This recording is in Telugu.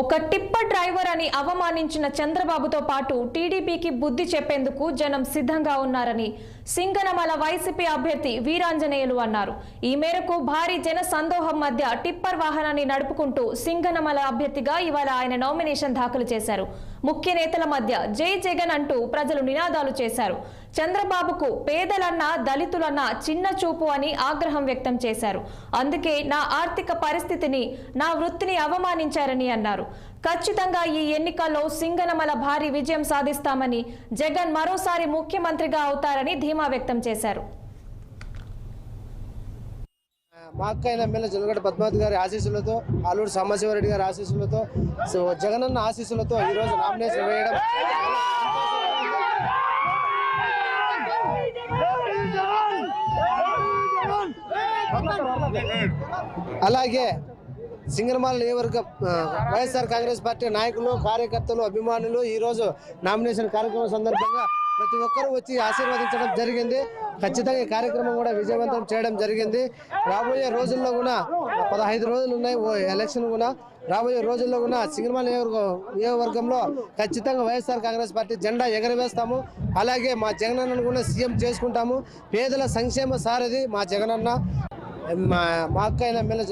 ఒక టిప్పర్ డ్రైవర్ అని అవమానించిన చంద్రబాబుతో పాటు టీడీపీకి బుద్ధి చెప్పేందుకు జనం సిద్ధంగా ఉన్నారని సింగనమల వైసీపీ అభ్యర్థి వీరాంజనేయులు అన్నారు. ఈ మేరకు భారీ జన సందోహం మధ్య టిప్పర్ వాహనాన్ని నడుపుకుంటూ సింగనమల అభ్యర్థిగా ఇవాళ ఆయన నామినేషన్ దాఖలు చేశారు. ముఖ్య నేతల మధ్య జై జగన్ అంటూ ప్రజలు నినాదాలు చేశారు. చంద్రబాబుకు పేదలన్నా దళితులన్నా చిన్న చూపు అని ఆగ్రహం వ్యక్తం చేశారు. అందుకే నా ఆర్థిక పరిస్థితిని నా వృత్తిని అవమానించారని అన్నారు. ఖచ్చితంగా ఈ ఎన్నికల్లో సింగనమల భారీ విజయం సాధిస్తామని జగన్ మరోసారి ముఖ్యమంత్రిగా అవుతారని ధీమా వ్యక్తం చేశారు. మా అక్క అయిన ఎమ్మెల్యే జొన్నగడ్డ పద్మావతి గారి ఆశీస్సులతో ఆలూరు సాంబశివరెడ్డి గారి ఆశీస్సులతో సో జగనన్న ఆశీస్సులతో ఈరోజు నామినేషన్ వేయడం అలాగే సింగరమాల నియోజకవర్గ వైఎస్ఆర్ కాంగ్రెస్ పార్టీ నాయకులు కార్యకర్తలు అభిమానులు ఈరోజు నామినేషన్ కార్యక్రమం సందర్భంగా ప్రతి ఒక్కరూ వచ్చి ఆశీర్వదించడం జరిగింది. ఖచ్చితంగా ఈ కార్యక్రమం కూడా విజయవంతం చేయడం జరిగింది. రాబోయే రోజుల్లో కూడా పదహైదు రోజులు ఉన్నాయి. ఓ ఎలక్షన్ కూడా రాబోయే రోజుల్లో కూడా సింగనమాల నియోజకవర్గం నియోజకవర్గంలో ఖచ్చితంగా వైఎస్ఆర్ కాంగ్రెస్ పార్టీ జెండా ఎగరవేస్తాము. అలాగే మా జగనన్నను కూడా సీఎం చేసుకుంటాము. పేదల సంక్షేమ సారథి మా జగనన్న. మా మా అక్క అయిన ఎమ్మెల్యే